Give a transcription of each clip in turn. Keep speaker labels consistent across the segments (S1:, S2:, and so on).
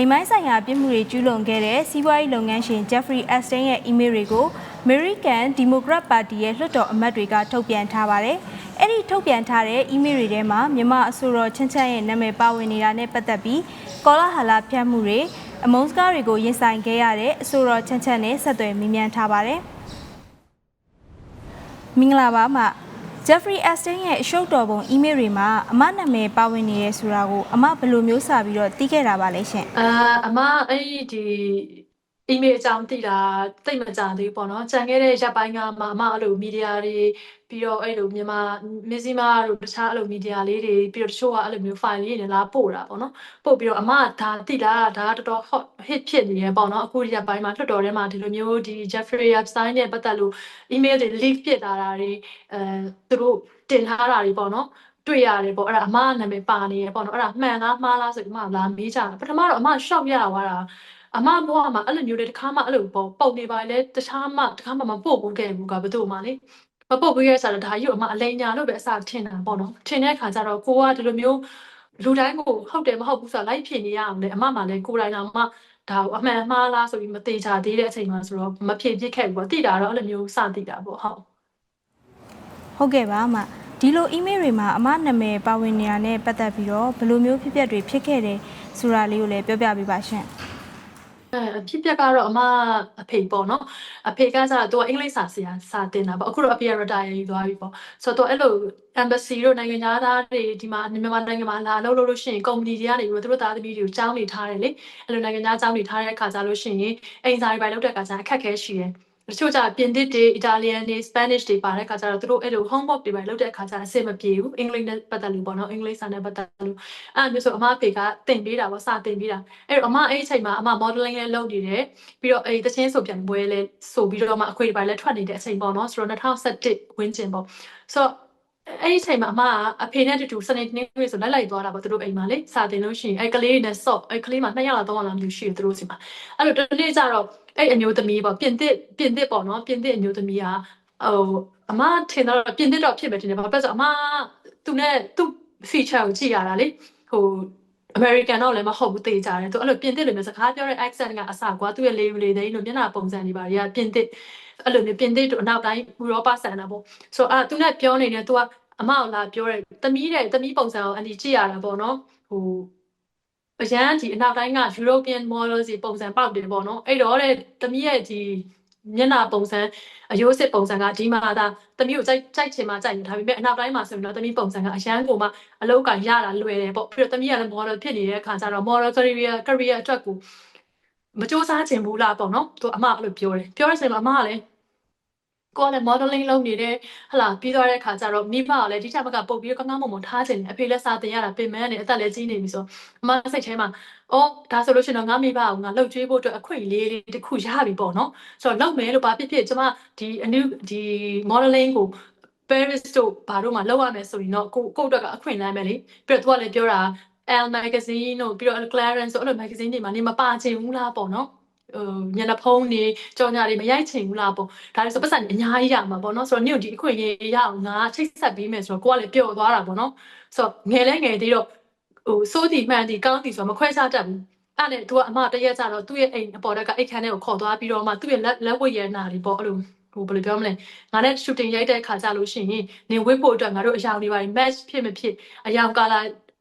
S1: လိမ်မိုင်းဆိုင်ရာပြစ်မှုတွေကျူးလွန်ခဲ့တဲ့စီးပွားရေးလုပ်ငန်းရှင် Jeffrey Epstein ရဲ့ email တွေကို American Democrat Party ရဲ့လွှတ်တော်အမတ်တွေကထုတ်ပြန်ထားပါတယ်။အဲ့ဒီထုတ်ပြန်ထားတဲ့ email တွေထဲမှာမြန်မာအစိုးရချင်းချမ်းရဲ့နာမည်ပါဝင်နေတာနဲ့ပတ်သက်ပြီးကောလာဟလာဖြတ်မှုတွေအမုန်းစကားတွေကိုရင်ဆိုင်ခဲ့ရတဲ့အစိုးရချင်းချမ်းနဲ့ဆက်သွယ်မြင်မြန်ထားပါတယ်။မင်္ဂလာပါမ Jeffrey Epstein ရဲ့အရှုပ်တော်ပုံ email တွေမှာအမနာမည်ပါဝင်နေရဲဆိုတာကိုအမဘယ်လိုမျိုးစာပြီးတော့သိခဲ့တာပါလဲရှင်
S2: အာအမအဲ့ဒီ ဒီ email အကြောင်းသိတာသိမကြသေးဘူးပေါ့နော်။ကြံခဲ့တဲ့ရက်ပိုင်းကမှအမအဲ့လိုမီဒီယာတွေပြီးတော့အဲ့လိုမြန်မာမဇ္ဈိမတို့တခြားအဲ့လိုမီဒီယာလေးတွေပြီးတော့တချို့ကအဲ့လိုမျိုး file လေးတွေလာပို့တာပေါ့နော်။ပို့ပြီးတော့အမဒါသိတာဒါကတော်တော် hot hit ဖြစ်နေရပေါ့နော်။အခုရက်ပိုင်းမှာထွတ်တော်ထဲမှာဒီလိုမျိုးဒီ Jeffrey Epstein နဲ့ပတ်သက်လို့ email တွေ leak ဖြစ်လာတာတွေအဲသူတို့တင်ထားတာတွေပေါ့နော်။တွေ့ရတယ်ပေါ့အဲ့ဒါအမနာမည်ပါနေရပေါ့နော်အဲ့ဒါမှန်လားမှားလားဆိုပြီးမှလာမေးကြတာပထမတော့အမ shock ရသွားတာ အမဘဝမှာအဲ့လိုမျိုးတွေတခါမှအဲ့လိုပေါ့ပုံနေပါလေတခြားမှတခါမှမပို့ဘူးခဲ့ဘူးကဘယ်သူမှလေမပို့ဘူးခဲ့ဆိုတော့ဒါကြီးအမအလိန်ညာလို့ပဲအစထင်တာပေါ့နော်ထင်တဲ့အခါကျတော့ကိုကဒီလိုမျိုးလူတိုင်းကိုဟုတ်တယ်မဟုတ်ဘူးဆိုတော့လိုက်ဖြစ်နေရအောင်လေအမမှလည်းကိုယ်တိုင်တော့မှဒါကိုအမှန်မှားလားဆိုပြီးမသေးချာသေးတဲ့အချိန်မှာဆိုတော့မဖြစ်ဖြစ်ခဲ့ဘူးပေါ့တိတာတော့အဲ့လိုမျိုးစတိတာပေါ့ဟုတ်
S1: ဟုတ်ကဲ့ပါအမဒီလို email တွေမှာအမနာမည်ပါဝင်နေတာနဲ့ပတ်သက်ပြီးတော့ဘယ်လိုမျိုးဖြစ်ပျက်တွေဖြစ်ခဲ့တယ်ဆိုတာလေးကိုလည်းပြောပြပေးပါရှင်
S2: အဲအဖြစ်ပြက်ကတော့အမအဖေပေါ့နော်အဖေကကျတော့သူကအင်္ဂလိပ်စာဆရာစာတင်တာပေါ့အခုတော့အဖေက retire ယူသွားပြီပေါ့ဆိုတော့သူအဲ့လို embassy တို့နိုင်ငံသားတွေဒီမှာမြန်မာနိုင်ငံမှာလာလို့လို့လို့ရှိရင် company တွေကနေပြီးတော့သူတို့သားသမီးတွေကိုကြောင်းနေထားတယ်လေအဲ့လိုနိုင်ငံသားကြောင်းနေထားတဲ့အခါကျလို့ရှိရင်အိမ်စာတွေပိုင်လုပ်တဲ့အခါကျအခက်ခဲရှိတယ် တချို့ကျပြင်သစ်တွေ Italian တွေ Spanish တွေပါတဲ့အခါကျတော့သူတို့အဲ့လို homework တွေပဲလုပ်တဲ့အခါကျအဆင်မပြေဘူးအင်္ဂလိပ်နဲ့ပတ်သက်လို့ပေါ့နော်အင်္ဂလိပ်စာနဲ့ပတ်သက်လို့အဲ့လိုမျိုးဆိုအမအဖေကတင်ပေးတာပေါ့စာတင်ပေးတာအဲ့တော့အမအဲ့ဒီအချိန်မှာအမ modeling လည်းလုပ်နေတယ်ပြီးတော့အဲ့တချင်းဆိုပြန်ပွဲလဲဆိုပြီးတော့မှအခွေတွေပါလဲထွက်နေတဲ့အချိန်ပေါ့နော်ဆိုတော့2017ဝင်းကျင်ပေါ့ဆိုတော့ အဲ့ဒီအချိန်မှာအမကအဖေနဲ့တူတူစနေနေ့တွေဆိုလိုက်လိုက်သွားတာပေါ့သူတို့အိမ်မှာလေစာတင်လို့ရှိရင်အဲ့ကလေးနဲ့ဆော့အဲ့ကလေးမှာ2ရက်လောက်3ရက်လောက်မျိုးရှိတယ်သူတို့စီမှာအဲ့လိုတနေ့ကျတော့အဲ့အမျိုးသမီးပေါ့ပြင်သစ်ပြင်သစ်ပေါ့နော်ပြင်သစ်အမျိုးသမီးကဟိုအမထင်တော့ပြင်သစ်တော့ဖြစ်မယ်ထင်တယ်ဘာဖြစ်လို့ဆိုအမသူနဲ့သူ့ feature ကိုကြည့်ရတာလေဟို American တော့လည်းမဟုတ်ဘူးတေးကြတယ်သူအဲ့လိုပြင်သစ်လိုမျိုးစကားပြောတဲ့ accent ကအစကွာသူ့ရဲ့လေလေတဲ့လိုမျက်နှာပုံစံတွေပါတွေကပြင်သစ်အဲ့လိုမျိုးပြင်သစ်တို့အနောက်တိုင်းဥရောပဆန်တာပေါ့ဆိုတော့အဲ့သူနဲ့ပြောနေတယ်သူက အမအောင်လာပြောတယ်တမီးတဲ့တမီးပုံစံကိုအန်တီကြည့်ရတာပေါ့နော်ဟိုအရန်ဒီအနောက်တိုင်းက European models တွေပုံစံပေါက်တယ်ပေါ့နော်အဲ့တော့တဲ့တမီးရဲ့ဒီမျက်နှာပုံစံအယိုးစစ်ပုံစံကဒီမှာဒါတမီးကိုကြိုက်ကြိုက်ချင်မှကြိုက်နေဒါပေမဲ့အနောက်တိုင်းမှာဆိုရင်တော့တမီးပုံစံကအရန်ကိုမှအလောက်ကရတာလွယ်တယ်ပေါ့ပြီးတော့တမီးကလည်း model ဖြစ်နေတဲ့အခါကျတော့ model career career အတွက်ကိုမစူးစမ်းချင်ဘူးလားပေါ့နော်သူအမအဲ့လိုပြောတယ်ပြောတဲ့အချိန်မှာအမကလည်း ကိုကလည်း modeling လုပ်နေတယ်ဟလာပြီးသွားတဲ့အခါကျတော့မိဘကလည်းဒီချက်ဘက်ကပုတ်ပြီးကောင်းကောင်းမွန်မွန်ထားချင်တယ်အဖေလည်းစာတင်ရတာပင်မနဲ့အသက်လည်းကြီးနေပြီဆိုအမစိတ်ထဲမှာအော်ဒါဆိုလို့ရှိရင်တော့ငါမိဘကငါလှုပ်ကြွေးဖို့အတွက်အခွင့်အရေးလေးတစ်ခုရပြီပေါ့နော်ဆိုတော့လုပ်မယ်လို့ဘာဖြစ်ဖြစ်ကျမဒီအနုဒီ modeling ကို Paris တို့ဘာတို့မှလောက်ရမယ်ဆိုရင်တော့ကိုကိုအတွက်ကအခွင့်အလမ်းပဲလေပြီးတော့သူကလည်းပြောတာ L magazine တို့ပြီးတော့ Clarence တို့အဲ့လို magazine တွေမှာနေမပါချင်ဘူးလားပေါ့နော် ဟိုညနေဖုံးနေကြော်ညာတွေမရိုက်ချင်ဘူးလားပေါ့ဒါလည်းဆိုပတ်စံအများကြီးရမှာပေါ့နော်ဆိုတော့နေ့ဒီအခွင့်အရေးရအောင်ငါချိတ်ဆက်ပေးမယ်ဆိုတော့ကိုကလည်းပျော်သွားတာပေါ့နော်ဆိုတော့ငယ်လဲငယ်သေးတော့ဟိုစိုးတီမှန်တီကောင်းတီဆိုတော့မခွဲခြားတတ်ဘူးအဲ့နဲ့သူကအမတရက်ကြတော့သူ့ရဲ့အိမ်အပေါ်တက်ကအိတ်ခမ်းထဲကိုခေါ်သွားပြီးတော့မှသူ့ရဲ့လက်လက်ဝတ်ရနာတွေပေါ့အဲ့လိုဟိုဘယ်လိုပြောမလဲငါနဲ့ shooting ရိုက်တဲ့အခါကြလို့ရှိရင်နေဝစ်ဖို့အတွက်ငါတို့အယောင်တွေပါ match ဖြစ်မဖြစ်အယောင်ကာလာ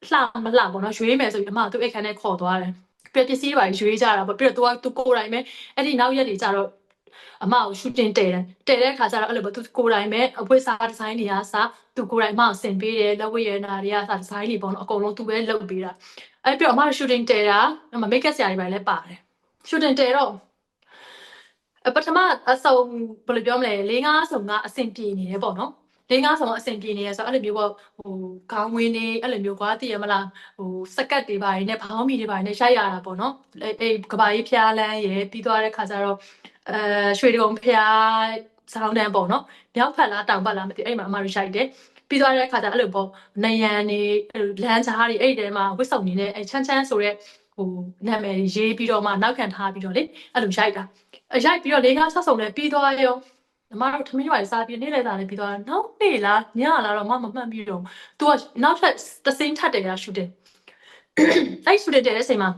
S2: လှမလှပေါ့နော်ရွေးမယ်ဆိုပြီးအမသူ့အိတ်ခမ်းထဲခေါ်သွားတယ် ပြပစ္စည်းတွေပါရွေးကြတာပေါ့ပြီးတော့ तू က तू ကိုယ်တိုင်ပဲအဲ့ဒီနောက်ရက်တွေကြတော့အမကို shooting တဲတယ်တဲတဲ့အခါကျတော့အဲ့လိုပဲ तू ကိုယ်တိုင်ပဲအဝတ်စားဒီဇိုင်းတွေကစ तू ကိုယ်တိုင်အမကိုဆင်ပေးတယ်လက်ဝတ်ရနာတွေကစဒီဇိုင်းတွေပေါ့နော်အကုန်လုံး तू ပဲလုပ်ပေးတာအဲ့ပြီးတော့အမ shooting တဲတာအမ make up ဆရာတွေပါလည်းပါတယ် shooting တဲတော့အပထမအစုံဘယ်လိုပြောမလဲ၄၅ဆုံကအဆင်ပြေနေတယ်ပေါ့နော် ၄၅ဆုံကအဆင်ပြေနေရဆိုအဲ့လိုမျိုးပေါ့ဟိုခေါင်းဝင်းနေအဲ့လိုမျိုးကွာသိရမလားဟိုစကတ်တွေပါနေဘောင်းမီတွေပါနေရိုက်ရတာပေါ့နော်အဲ့အဲ့ကဘာကြီးဖျားလန်းရယ်ပြီးသွားတဲ့ခါကျတော့အဲရွှေတုံဖျားစောင်းတန်းပေါ့နော်မြောက်ဖက်လားတောင်ဖက်လားမသိအဲ့မှာအမရိရိုက်တယ်ပြီးသွားတဲ့ခါကျအဲ့လိုပေါ့နယံနေအဲ့လိုလမ်းကြားတွေအဲ့ဒီထဲမှာဝစ်စုံနေတဲ့အဲ့ချမ်းချမ်းဆိုတဲ့ဟိုနာမည်ရေးပြီးတော့မှနောက်ခံထားပြီးတော့လေအဲ့လိုရိုက်တာရိုက်ပြီးတော့လေးကားဆက်ဆုံနဲ့ပြီးသွားရော ညီမတို့ထမင်းတွေပါစားပြီးနေ့လေသားလည်းပြီးသွားနောက်နေ့လားညလားတော့မမမှတ်ပြီးတော့ तू ကနောက်ထပ်သစိမ့်ထပ်တယ်ရရှူတယ်အဲ့ရှူတယ်တဲ့အချိန်မှာ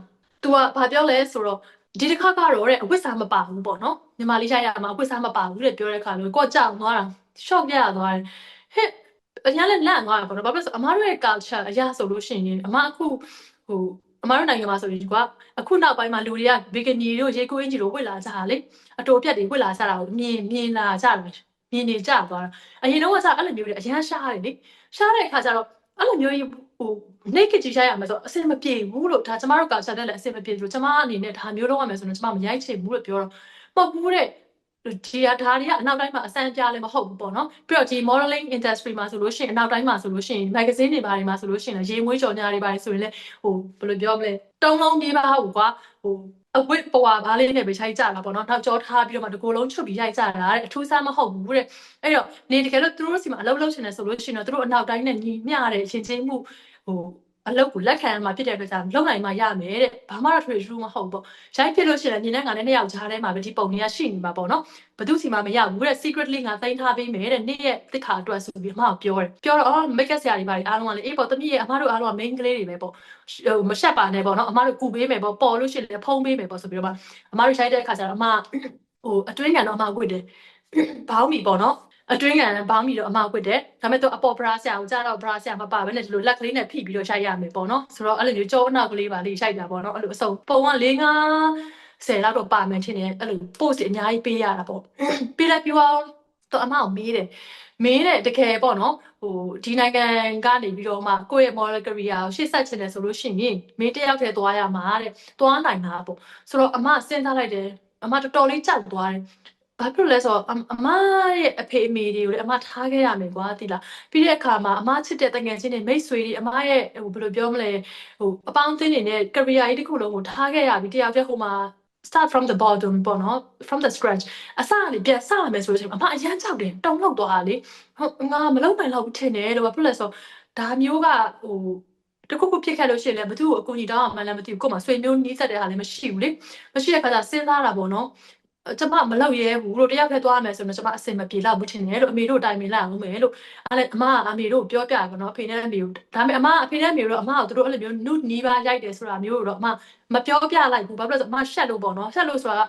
S2: तू ကဘာပြောလဲဆိုတော့ဒီတစ်ခါကတော့တဲ့အဝတ်စားမပါဘူးပေါ့နော်ညီမလေးရိုက်ရမှာအဝတ်စားမပါဘူးတဲ့ပြောတဲ့ခါလို့ကိုကကြောက်သွားတာ shock ရသွားတယ်ဟဲ့အရင်လည်းလန့်သွားတာပေါ့နော်ဘာဖြစ်လို့လဲဆိုအမားတို့ရဲ့ culture အရာဆိုလို့ရှိရင်အမအခုဟို အမားတို့နိုင်ငံမှာဆိုရင်ကွာအခုနောက်ပိုင်းမှာလူတွေကဘီကနီတို့ရေကိုအင်ဂျီတို့ဝတ်လာကြတာလေအတိုပြက်တွေဝတ်လာကြတာကိုမြင်မြင်လာကြတယ်မြင်နေကြသွားတာအရင်တော့ကစားအဲ့လိုမျိုးတွေအရန်ရှားတယ်လေရှားတဲ့အခါကျတော့အဲ့လိုမျိုးကြီးဟို naked ကြီးရိုက်ရမယ်ဆိုအဆင်မပြေဘူးလို့ဒါကျမတို့ကစားတဲ့လည်းအဆင်မပြေဘူးကျမအနေနဲ့ဒါမျိုးလုပ်ရမယ်ဆိုတော့ကျမမရိုက်ချင်ဘူးလို့ပြောတော့မဟုတ်ဘူးတဲ့ ဒီဟာဒါတွေကအနောက်တိုင်းမှာအစမ်းပြလည်းမဟုတ်ဘူးပေါ့နော်ပြီးတော့ဒီ modeling industry မှာဆိုလို့ရှိရင်အနောက်တိုင်းမှာဆိုလို့ရှိရင် magazine တွေဘာတွေမှာဆိုလို့ရှိရင်ရေမွေးကြော်ညာတွေဘာတွေဆိုရင်လည်းဟိုဘယ်လိုပြောမလဲတုံးလုံးကြီးပါဟုတ်ကွာဟိုအဝတ်ပွားဘာလေးနဲ့ပဲခြိုက်ကြတာပေါ့နော်နောက်ကြောထားပြီးတော့မှတကိုယ်လုံးချုပ်ပြီးရိုက်ကြတာတဲ့အထူးဆန်းမဟုတ်ဘူးတဲ့အဲ့တော့နေတကယ်လို့သူတို့စီမှာအလုပ်လုပ်ချင်တယ်ဆိုလို့ရှိရင်တော့သူတို့အနောက်တိုင်းနဲ့ညီမျှတဲ့ရှင်ချင်းမှုဟို အလုပ်ကိုလက်ခံရမှာဖြစ်တဲ့အတွက်ကြောင့်လုံနိုင်မှရမယ်တဲ့ဘာမှတော့ထွေထူးမဟုတ်ပေါ့ရိုက်ဖြစ်လို့ရှိရင်ညီနဲ့ငါနဲ့နှစ်ယောက်ကြားထဲမှာပဲဒီပုံတွေကရှိနေမှာပေါ့နော်ဘသူစီမှာမရဘူးတဲ့ secretly ငါသိမ်းထားပေးမယ်တဲ့နေ့ရဲ့တစ်ခါအတွက်ဆိုပြီးအမကပြောတယ်ပြောတော့အော် make up ဆရာတွေပါအားလုံးကလေအေးပေါ့တမီးရဲ့အမတို့အားလုံးက main ကလေးတွေပဲပေါ့ဟိုမရှက်ပါနဲ့ပေါ့နော်အမတို့ကူပေးမယ်ပေါ့ပေါ်လို့ရှိရင်လည်းဖုံးပေးမယ်ပေါ့ဆိုပြီးတော့အမတို့ရိုက်တဲ့အခါကျတော့အမဟိုအတွင်းကန်တော့အမကွတ်တယ်ဘောင်းမီပေါ့နော် အတွင်းကန်ဘောင်းမီတော့အမကွတ်တယ်ဒါပေမဲ့တော့အပေါ်ဘရာဆရာကိုကြာတော့ဘရာဆရာမပါဘဲနဲ့ဒီလိုလက်ကလေးနဲ့ဖိပြီးတော့ရိုက်ရမယ်ပေါ့နော်ဆိုတော့အဲ့လိုမျိုးကြောအနောက်ကလေးပါလေးရိုက်တာပေါ့နော်အဲ့လိုအစုံပုံက၄၅ဆယ်လောက်တော့ပါမယ်ချင်းနေအဲ့လို post အများကြီးပေးရတာပေါ့ပေးလိုက်ပြီးတော့တော့အမကိုမေးတယ်မင်းတဲ့တကယ်ပေါ့နော်ဟိုဒီနိုင်ငံကနေပြီးတော့မှကိုယ့်ရဲ့ model career ကိုရှေ့ဆက်ချင်တယ်ဆိုလို့ရှိရင်မင်းတယောက်တည်းသွားရမှာတဲ့သွားနိုင်တာပေါ့ဆိုတော့အမစဉ်းစားလိုက်တယ်အမတော်တော်လေးကြောက်သွားတယ် ဘာဖြစ်လို့လဲဆိုတော့အအမရဲ့အဖေအမေတွေကိုလည်းအမထားခဲ့ရမယ်ကွာတိလားပြီးတဲ့အခါမှာအမချစ်တဲ့တငယ်ချင်းတွေမိတ်ဆွေတွေအမရဲ့ဟိုဘယ်လိုပြောမလဲဟိုအပေါင်းအသင်းတွေနဲ့ career ကြီးတစ်ခုလုံးကိုထားခဲ့ရပြီတယောက်တည်းဟိုမှာ start from the bottom ပေါ့နော် from the scratch အစကနေပြန်စရမယ်ဆိုလို့ရှိရင်အမအရန်ကြောက်တယ်တုံ့လောက်သွားတာလေဟုတ်ငါမလုပ်နိုင်တော့ဘူးထင်တယ်လို့ဘာဖြစ်လဲဆိုဒါမျိုးကဟိုတခုခုဖြစ်ခဲ့လို့ရှိရင်လည်းဘသူ့ကိုအကူအညီတောင်းအောင်မှလည်းမသိဘူးကို့မှာဆွေမျိုးနီးစပ်တဲ့ဟာလည်းမရှိဘူးလေမရှိတဲ့ခါကျစဉ်းစားတာပေါ့နော် ကျမမလောက်ရဲဘူးလို့တယောက်တည်းသွားမယ်ဆိုတော့ကျမအစင်မပြေတော့ဘူးထင်တယ်လို့အမေတို့တိုင်မလိုက်အောင်မယ်လို့အဲ့လေအမကအမေတို့ပြောပြပါတော့အဖေနဲ့အမေတို့ဒါပေမဲ့အမအဖေနဲ့အမေတို့အမကတို့အဲ့လိုမျိုးနုနီးပါးရိုက်တယ်ဆိုတာမျိုးတော့အမမပြောပြလိုက်ဘူးဘာဖြစ်လို့လဲဆိုအမရှက်လို့ပေါ့နော်ရှက်လို့ဆိုတာ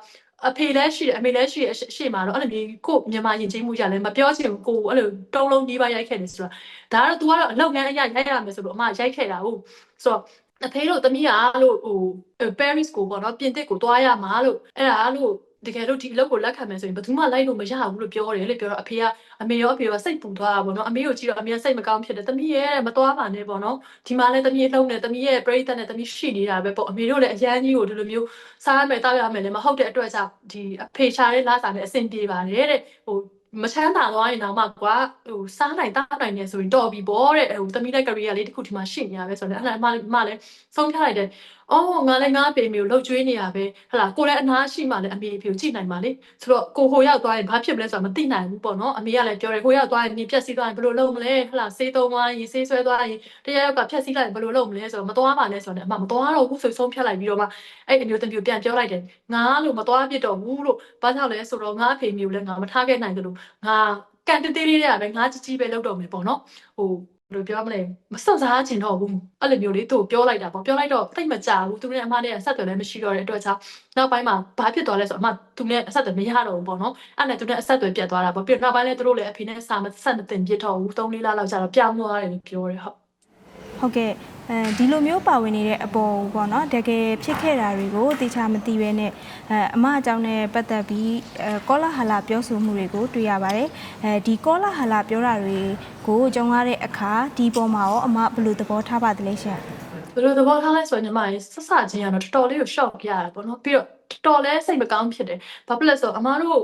S2: အဖေလည်းရှိတယ်အမေလည်းရှိတယ်ရှေ့မှာတော့အဲ့လိုမျိုးကိုမြန်မာယဉ်ကျေးမှုကြလည်းမပြောချင်ဘူးကိုအဲ့လိုတုံးလုံးကြီးပါရိုက်ခဲ့တယ်ဆိုတာဒါကတော့ तू ကတော့အလောက်ကန်အရာရိုက်ရမယ်ဆိုလို့အမရိုက်ခဲ့တာဟုတ်ဆိုတော့အဖေတို့သမီးကလို့ဟို Paris ကိုပေါ့နော်ပြင်သစ်ကိုသွားရမှာလို့အဲ့ဒါလို့ တကယ်လို့ဒီအလုပ်ကိုလက်ခံမယ်ဆိုရင်ဘယ်သူမှလိုက်လို့မရဘူးလို့ပြောတယ်လေပြောတော့အဖေကအမေရောအဖေရောစိတ်ပူသွားတာပေါ့နော်အမေကိုကြည့်တော့အမေကစိတ်မကောင်းဖြစ်တယ်သမီးရဲ့မသွားပါနဲ့ပေါ့နော်ဒီမှာလည်းသမီးလှုပ်နေသမီးရဲ့ပရိသတ်နဲ့သမီးရှိနေတာပဲပေါ့အမေတို့လည်းအရန်ကြီးကိုဒီလိုမျိုးစားရမယ်တောက်ရမယ်လည်းမဟုတ်တဲ့အတွက်ကြောင့်ဒီအဖေရှာတဲ့လာစာနဲ့အဆင်ပြေပါတယ်တဲ့ဟို မချမ်းသာသွားရင်တော့မှကွာဟိုစားနိုင်တောက်နိုင်နေဆိုရင်တော်ပြီပေါ့တဲ့ဟိုသမီးတဲ့ career လေးတစ်ခုဒီမှာရှိနေရပဲဆိုတော့အဲ့ဒါအမအမလည်းဆုံးဖြတ်လိုက်တယ်အော်ငါလည်းငါအဖေမျိုးလှုပ်ကျွေးနေရပဲဟလာကိုလည်းအနားရှိမှလည်းအမေအဖေကိုကြည့်နိုင်ပါလေဆိုတော့ကိုဟိုရောက်သွားရင်ဘာဖြစ်မလဲဆိုတာမသိနိုင်ဘူးပေါ့နော်အမေကလည်းပြောတယ်ဟိုရောက်သွားရင်နေပြက်စီးသွားရင်ဘယ်လိုလုပ်မလဲဟလာဆေးသုံးသွားရင်ဆေးဆွဲသွားရင်တရားရောက်ကဖြက်စီးလိုက်ရင်ဘယ်လိုလုပ်မလဲဆိုတော့မသွားပါနဲ့ဆိုတော့အမမသွားတော့ဘူးဆိုဆုံးဖြတ်လိုက်ပြီးတော့မှအဲ့အမျိုးတမျိုးပြန်ပြောလိုက်တယ်ငါလို့မသွားပြစ်တော့ဘူးလို့ဘာကြောင့်လဲဆိုတော့ငါအဖေမျိုးလည်းငါမထားခဲ့နိုင်တယ်လို့ငါကန်တေးသေးလေးတွေကပဲငါကြီးကြီးပဲလုပ်တော့မယ်ပေါ့နော်ဟိုဘယ်လိုပြောမလဲမစွန့်စားချင်တော့ဘူးအဲ့လိုမျိုးလေးသူ့ကိုပြောလိုက်တာပေါ့ပြောလိုက်တော့တိတ်မကြဘူးသူနဲ့အမနဲ့ဆက်သွယ်လည်းမရှိတော့တဲ့အတွက်ကြောင့်နောက်ပိုင်းမှာဘာဖြစ်သွားလဲဆိုတော့အမသူနဲ့အဆက်အသွယ်မရတော့ဘူးပေါ့နော်အဲ့နဲ့သူနဲ့အဆက်အသွယ်ပြတ်သွားတာပေါ့ပြီးတော့နောက်ပိုင်းလည်းသူတို့လည်းအဖေနဲ့စာမဆက်မတင်ပြတော့ဘူး၃လေးလလောက်ကြာတော့ပြောင်းသွားတယ်လို့ပြောတယ်ဟုတ်
S1: ဟုတ်ကဲ့အဲဒီလိုမျိုးပါဝင်နေတဲ့အပေါ်ပေါ့နော်တကယ်ဖြစ်ခဲ့တာတွေကိုတေချာမသိဘဲနဲ့အဲအမအကြောင်းနဲ့ပတ်သက်ပြီးအဲကောလာဟာလာပြောဆိုမှုတွေကိုတွေ့ရပါတယ်အဲဒီကောလာဟာလာပြောတာတွေကိုကြုံရတဲ့အခါဒီပေါ်မှာရောအမဘယ်လိုသဘောထားပါသလဲရှင်
S2: ဘယ်လိုသဘောထားလဲဆိုတော့ညီမရေဆက်စချင်းကတော့တော်တော်လေးကို shock ရတာပေါ့နော်ပြီးတော့တော်တော်လေးစိတ်မကောင်းဖြစ်တယ်ဘာဖြစ်လဲဆိုတော့အမားတို့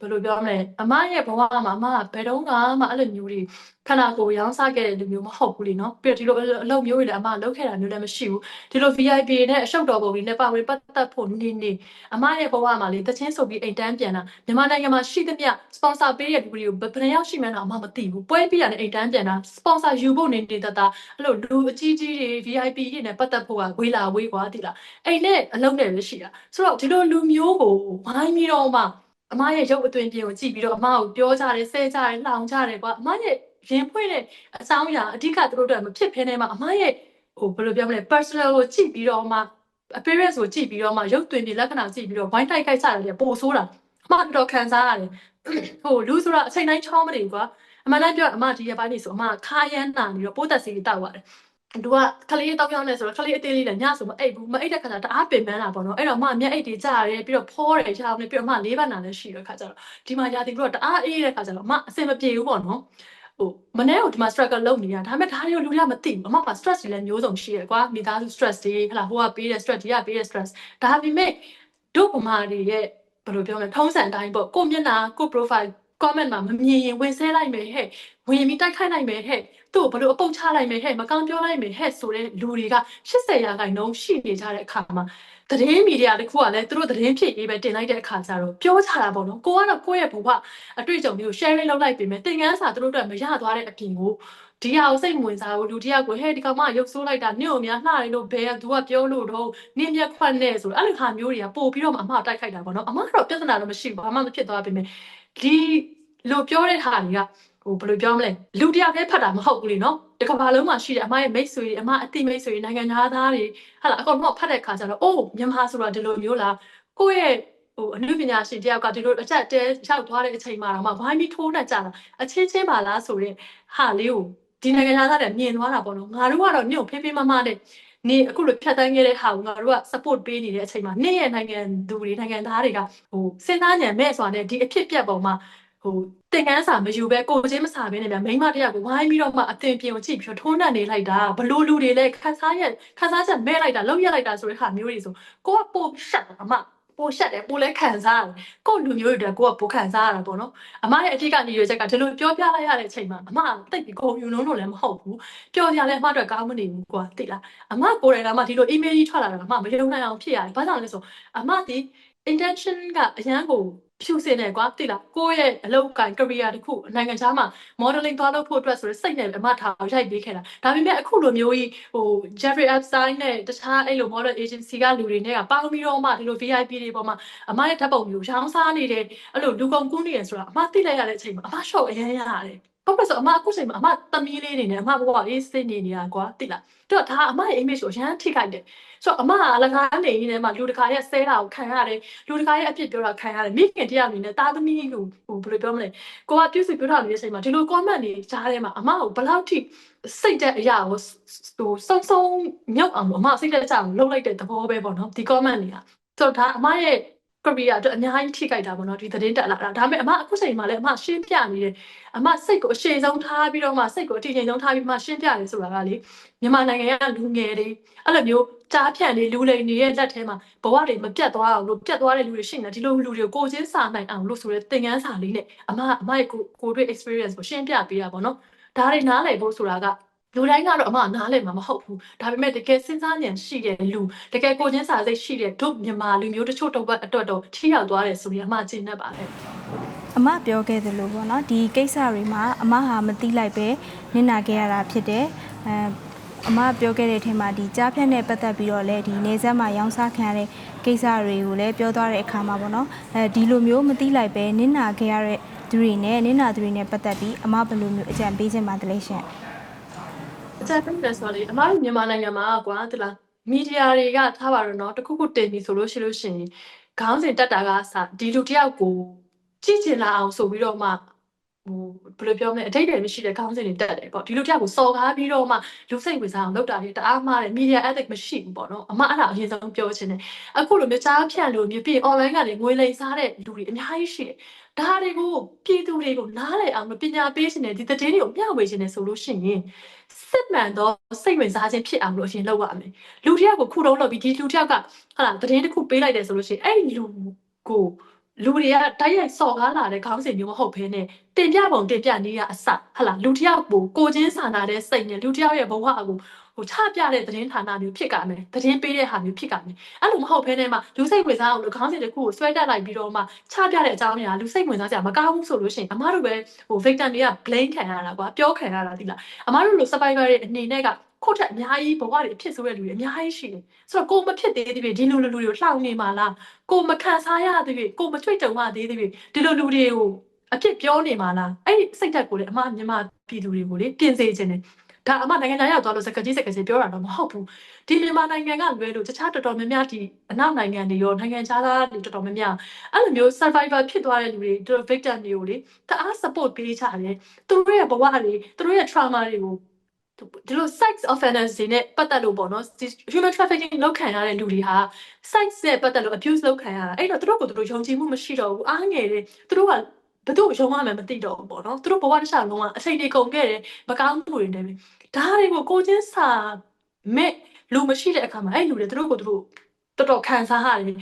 S2: ဘယ်လိုပြောမလဲအမရဲ့ဘဝမှာအမကဘယ်တော့မှအဲ့လိုမျိုးတွေခန္ဓာကိုယ်ရောင်းစားခဲ့တဲ့လူမျိုးမဟုတ်ဘူးလीနော်ပြီးတော့ဒီလိုအလုပ်မျိုးတွေလည်းအမလုပ်ခဲ့တာမျိုးလည်းမရှိဘူးဒီလို VIP နဲ့အရှုပ်တော်ပုံတွေနဲ့ပါဝင်ပတ်သက်ဖို့နေနေအမရဲ့ဘဝမှာလေတချင်းဆိုပြီးအိမ်တန်းပြန်တာမြန်မာနိုင်ငံမှာရှိသမျှ sponsor ပေးတဲ့လူတွေကိုဘယ်နှယောက်ရှိမှန်းတော့အမမသိဘူးပွဲပြီးရတယ်အိမ်တန်းပြန်တာ sponsor ယူဖို့နေနေတတာအဲ့လိုလူအကြီးကြီးတွေ VIP တွေနဲ့ပတ်သက်ဖို့ကဝေးလာဝေးကွာတိလားအိမ်နဲ့အလုံးနဲ့ပဲရှိတာဆိုတော့ဒီလိုလူမျိုးကိုဝိုင်းပြီးတော့မှ အမရဲ့ရုပ်အသွင်ပြင်ကိုကြည့်ပြီးတော့အမကိုပြောကြတယ်ဆဲကြတယ်လှောင်ကြတယ်ကွာအမရဲ့ရင်ဖွင့်တဲ့အကြောင်းအရာအဓိကသူတို့တို့မဖြစ်ဖ ೇನೆ မှာအမရဲ့ဟိုဘယ်လိုပြောမလဲ personal ကိုကြည့်ပြီးတော့မှ appearance ကိုကြည့်ပြီးတော့မှရုပ်သွင်းပြီးလက္ခဏာကြည့်ပြီးတော့ဝိုင်းတိုက်ခိုက်ကြတယ်ပိုဆိုးတာအမတော်တော်ခံစားရတယ်ဟိုလူဆိုတာအချိန်တိုင်းချောင်းမနေဘူးကွာအမှန်တမ်းပြောအမဒီရက်ပိုင်းနေဆိုအမခါရမ်းနာပြီးတော့ပိုးသက်စီတောက်ရတယ် သူကခလေးတောက်ရောက်နေဆိုတော့ခလေးအသေးလေးလည်းညဆိုမအိပ်ဘူးမအိပ်တဲ့ခါကျတအားပင်ပန်းတာပေါ့နော်အဲ့တော့အမမျက်အိပ်တွေကြာရတယ်ပြီးတော့ဖောတယ်ကြောင်နေပြီးတော့အမလေးပတ်နာလည်းရှိတဲ့ခါကျတော့ဒီမှာရာသီပြီးတော့တအားအေးတဲ့ခါကျတော့အမအဆင်မပြေဘူးပေါ့နော်ဟိုမနေ့ကဒီမှာ struggle လုပ်နေရဒါပေမဲ့ဒါတွေကိုလူတွေကမသိဘူးအမက stress တွေလည်းမျိုးစုံရှိရကွာမိသားစု stress တွေဟလာဟိုကပေးတဲ့ stress ဒီကပေးတဲ့ stress ဒါပေမဲ့တို့ပမာတွေရဲ့ဘယ်လိုပြောမလဲထုံးစံအတိုင်းပေါ့ကိုမျက်နှာကို profile comment မှာမမြင်ရင်ဝင်ဆဲလိုက်မယ်ဟဲ့ ဝင်ပြီးတိုက်ခိုက်လိုက်မယ်ဟဲ့သူ့ကိုဘယ်လိုအပုတ်ချလိုက်မယ်ဟဲ့မကောင်းပြောလိုက်မယ်ဟဲ့ဆိုတဲ့လူတွေက80ရာခိုင်နှုန်းရှိနေကြတဲ့အခါမှာသတင်းမီဒီယာတစ်ခုကလည်းသူတို့သတင်းဖြစ်ရေးပဲတင်လိုက်တဲ့အခါကျတော့ပြောချတာပေါ့နော်ကိုကတော့ကိုယ့်ရဲ့ဘဝအတွေ့အကြုံမျိုး sharing လုပ်လိုက်ပြီမဲ့သင်ခန်းစာသူတို့အတွက်မရသွားတဲ့အပြင်ကိုဒီဟာကိုစိတ်ဝင်စားဘူးလူတယောက်ကိုဟဲ့ဒီကောင်မရုပ်ဆိုးလိုက်တာနင့်ကိုများလှတယ်လို့ဘယ်ကသူကပြောလို့တော့နင့်မျက်ခွက်နဲ့ဆိုအဲ့လိုဟာမျိုးတွေကပို့ပြီးတော့မှအမတိုက်ခိုက်တာပေါ့နော်အမကတော့ပြဿနာတော့မရှိဘူးဘာမှမဖြစ်သွားပြီမဲ့ဒီလိုပြောတဲ့ဟာတွေက ဟိုဘယ်လိုပြောမလဲလူတယောက်တည်းဖတ်တာမဟုတ်ဘူးလေနော်တကဘာလုံးမှာရှိတဲ့အမရဲ့မိတ်ဆွေတွေအမအတိမိတ်ဆွေတွေနိုင်ငံသားသားတွေဟာလာအကောင်တော့ဖတ်တဲ့ခါကျတော့အိုးမြန်မာဆိုတာဒီလိုမျိုးလားကိုယ့်ရဲ့ဟိုအနုပညာရှင်တယောက်ကဒီလိုအချက်တဲရောက်သွားတဲ့အချိန်မှာတော့မှဝိုင်းပြီးထိုးနှက်ကြတာအချင်းချင်းပါလားဆိုတဲ့ဟာလေးကိုဒီနိုင်ငံသားတွေမြင်သွားတာပေါ့နော်ငါတို့ကတော့ညို့ဖေးဖေးမမနဲ့နေအခုလိုဖြတ်တန်းခဲ့တဲ့ဟာကိုငါတို့က support ပေးနေတဲ့အချိန်မှာနေ့ရဲ့နိုင်ငံသူတွေနိုင်ငံသားတွေကဟိုစဉ်းစားဉာဏ်မဲ့စွာနဲ့ဒီအဖြစ်အပျက်ပုံမှာ ဟိုတင်ကန်းစာမယူပဲကိုချင်းမစာပဲနဲ့ဗျမိန်းမတယောက်ကိုဝိုင်းပြီးတော့မှအသင်ပြင်ကိုကြည့်ပြီးတော့ထိုးနှက်နေလိုက်တာဘလို့လူတွေလဲခန်းစားရခန်းစားချက်မဲ့လိုက်တာလောက်ရလိုက်တာဆိုတဲ့ဟာမျိုးတွေဆိုကိုကပို့ရှက်တာအမပိုရှက်တယ်ပိုလဲခံစားရတယ်ကို့လူမျိုးတွေအတွက်ကိုကပိုခံစားရတာပေါ့နော်အမရဲ့အထက်ကနေရွေချက်ကဒီလိုပြောပြလိုက်ရတဲ့အချိန်မှာအမတိတ်ပြီးဂုံယူလုံးလို့လည်းမဟုတ်ဘူးပြောကြလဲအမအတွက်ကောင်းမနေဘူးကွာသိလားအမကိုယ်တိုင်ကမှဒီလို email ကြီးထွက်လာတာအမမယုံနိုင်အောင်ဖြစ်ရတယ်ဘာကြောင့်လဲဆိုအမဒီ intention ကအရန်ကို ဖြူစင်တယ်ကွာသိလားကိုယ့်ရဲ့အလုပ်ကိုင် career တစ်ခုနိုင်ငံခြားမှာ modeling သွားလုပ်ဖို့အတွက်ဆိုရယ်စိတ်နဲ့အမထားရိုက်ပေးခဲ့တာဒါပေမဲ့အခုလိုမျိုးကြီးဟို Jeffrey Epstein နဲ့တခြားအဲ့လို model agency ကလူတွေနဲ့ကပေါင်းပြီးတော့မှဒီလို VIP တွေပေါ်မှာအမရဲ့ဓာတ်ပုံမျိုးရောင်းစားနေတယ်အဲ့လိုလူကုန်ကူးနေရဆိုတာအမသိလိုက်ရတဲ့အချိန်မှာအမ shock အရင်ရတယ် ဟုတ်ပါဆိုအမအခုချိန်မှာအမသမီးလေးနေနဲ့အမဘဝအေးစိတ်နေနေတာကွာသိလားတော့ဒါအမရဲ့ image ကိုရမ်းထိခိုက်တယ်ဆိုတော့အမကအလကားနေနေမှာလူတကာရဲ့ဆဲတာကိုခံရတယ်လူတကာရဲ့အဖြစ်ပြောတာခံရတယ်မိခင်တရားအနေနဲ့တာသမီးကိုဟိုဘယ်လိုပြောမလဲကိုကပြုစုပြောထားနေတဲ့အချိန်မှာဒီလို comment တွေကြားထဲမှာအမကိုဘယ်လောက်ထိစိတ်တဲ့အရာကိုဟိုစုံစုံမြုပ်အောင်အမစိတ်တက်ကြအောင်လုပ်လိုက်တဲ့သဘောပဲပေါ့နော်ဒီ comment တွေကဆိုတော့ဒါအမရဲ့ career အတွက်အများကြီးထိခိုက်တာပေါ့နော်ဒီသတင်းတက်လာတာဒါပေမဲ့အမအခုချိန်မှာလည်းအမရှင်းပြနေတယ်အမစိတ်ကိုအရှိန်ဆုံးထားပြီးတော့မှစိတ်ကိုအတည်ငြိမ်ဆုံးထားပြီးမှရှင်းပြတယ်ဆိုတာကလေမြန်မာနိုင်ငံကလူငယ်တွေအဲ့လိုမျိုးကြားဖြန့်လေးလူလိန်တွေရဲ့လက်ထဲမှာဘဝတွေမပြတ်သွားအောင်လို့ပြတ်သွားတဲ့လူတွေရှိနေဒီလိုလူတွေကိုကိုယ်ချင်းစာနိုင်အောင်လို့ဆိုတဲ့သင်ခန်းစာလေးနဲ့အမအမရဲ့ကိုကိုတွေ့ experience ကိုရှင်းပြပေးတာပေါ့နော်ဒါတွေနားလည်ဖို့ဆိုတာက လူတိုင်းကတော့အမနားလည်မှာမဟုတ်ဘူးဒါပေမဲ့တကယ်စဉ်းစားဉာဏ်ရှိတဲ့လူတကယ်ကိုချင်းစာစိတ်ရှိတဲ့တို့မြန်မာလူမျိုးတချို့တော့အတွက်တော့ထိရောက်သွားတယ်ဆိုရင်အမကျင့်တတ်ပါတယ်
S1: အမပြောခဲ့သလိုပေါ့နော်ဒီကိစ္စတွေမှာအမဟာမသိလိုက်ပဲနင်နာခဲ့ရတာဖြစ်တယ်အဲအမပြောခဲ့တဲ့အထက်မှာဒီကြားဖြတ်နဲ့ပတ်သက်ပြီးတော့လည်းဒီနေဆက်မှာရောင်းစားခံရတဲ့ကိစ္စတွေကိုလည်းပြောသွားတဲ့အခါမှာပေါ့နော်အဲဒီလိုမျိုးမသိလိုက်ပဲနင်နာခဲ့ရတဲ့သူတွေနဲ့နင်နာသူတွေနဲ့ပတ်သက်ပြီးအမဘယ်လိုမျိုးအကြံပေးချင်ပါသလဲရှင်
S2: အကြံပေးတယ်ဆိုတော့လေအမတို့မြန်မာနိုင်ငံမှာကွာဒီလားမီဒီယာတွေကထားပါတော့เนาะတခုခုတင်ပြီဆိုလို့ရှိလို့ရှိရင်ခေါင်းစဉ်တက်တာကစဒီလူတယောက်ကိုကြည့်ချင်လာအောင်ဆိုပြီးတော့မှ ဟိုဘယ်လိုပြောမလဲအတိတ်တွေမရှိတဲ့ခေါင်းစဉ်တွေတက်တယ်ပေါ့ဒီလူတယောက်ကိုစော်ကားပြီးတော့မှလူစိတ်ဝင်စားအောင်လုပ်တာတွေတအားမှားတယ် media ethic မရှိဘူးပေါ့နော်အမအဲ့ဒါအရင်ဆုံးပြောချင်တယ်အခုလိုမျိုးကြားဖြန့်လို့မျိုးပြီး online ကနေငွေလိမ်စားတဲ့လူတွေအများကြီးရှိတယ်ဒါတွေကိုပြည်သူတွေကိုနားလည်အောင်လို့ပညာပေးရှင်တယ်ဒီသတင်းတွေကိုမျှဝေရှင်တယ်ဆိုလို့ရှိရင်စစ်မှန်သောစိတ်ဝင်စားခြင်းဖြစ်အောင်လို့အရင်လုပ်ရမယ်လူတစ်ယောက်ကိုခုတုံးလုပ်ပြီးဒီလူတစ်ယောက်ကဟာလာသတင်းတစ်ခုပေးလိုက်တယ်ဆိုလို့ရှိရင်အဲ့ဒီလူကို လူတွေကတိုက်ရိုက်စော်ကားလာတဲ့ခေါင်းစဉ်မျိုးမဟုတ်ဘဲနဲ့တင်ပြပုံတင်ပြနေရအစဟာလာလူတစ်ယောက်ကိုကိုချင်းစာနာတဲ့စိတ်နဲ့လူတစ်ယောက်ရဲ့ဘဝကိုဟိုချပြတဲ့သတင်းဌာနမျိုးဖြစ်ကြမယ်သတင်းပေးတဲ့ဟာမျိုးဖြစ်ကြမယ်အဲ့လိုမဟုတ်ဘဲနဲ့မှလူစိတ်ဝင်စားအောင်လို့ခေါင်းစဉ်တစ်ခုကိုဆွဲတက်လိုက်ပြီးတော့မှချပြတဲ့အကြောင်းအရာလူစိတ်ဝင်စားကြမကောင်းဘူးဆိုလို့ရှိရင်အမားတို့ပဲဟို victim တွေက blame ခံရတာကွာပြောခံရတာဒီလားအမားတို့လို survivor တွေအနေနဲ့က ခုတ်ထက်အများကြီးဘဝတွေအဖြစ်ဆိုတဲ့လူတွေအများကြီးရှိတယ်ဆိုတော့ကိုမဖြစ်သေးသေးဖြင့်ဒီလိုလူတွေကိုလှောင်နေမှာလားကိုမခံစားရသေးဖြင့်ကိုမကြွေတုံရသေးသေးဖြင့်ဒီလိုလူတွေကိုအဖြစ်ပြောနေမှာလားအဲ့ဒီစိတ်ဓာတ်ကိုလေအမမြန်မာပြည်သူတွေကိုလေပြင်စေခြင်းတယ်ဒါအမနိုင်ငံသားရောက်သွားလို့စကားကြီးစကားကြီးပြောတာတော့မဟုတ်ဘူးဒီမြန်မာနိုင်ငံကလွဲလို့တခြားတော်တော်များများဒီအနောက်နိုင်ငံတွေရောနိုင်ငံခြားသားတွေတော်တော်များများအဲ့လိုမျိုး survivor ဖြစ်သွားတဲ့လူတွေသူတို့ victim တွေကိုလေတအား support ပေးကြတယ်သူတို့ရဲ့ဘဝတွေသူတို့ရဲ့ trauma တွေကို ဒီလို sex offenders တွေနဲ့ပတ်သက်လို့ပေါ့နော်ဒီ human trafficking လောက်ခံရတဲ့လူတွေဟာ sex နဲ့ပတ်သက်လို့ abuse လောက်ခံရတာအဲ့တော့သူတို့ကိုသူတို့ယုံကြည်မှုမရှိတော့ဘူးအားငယ်တယ်သူတို့ကဘယ်သူ့ယုံရမှန်းမသိတော့ဘူးပေါ့နော်သူတို့ဘဝတစ်ခြားလုံးကအချိန်တွေကုန်ခဲ့တယ်မကောင်းမှုတွေနဲ့ပဲဒါတွေကိုကိုချင်းစာမဲ့လူမရှိတဲ့အခါမှာအဲ့လူတွေသူတို့ကိုသူတို့တော်တော်ခံစားရတယ်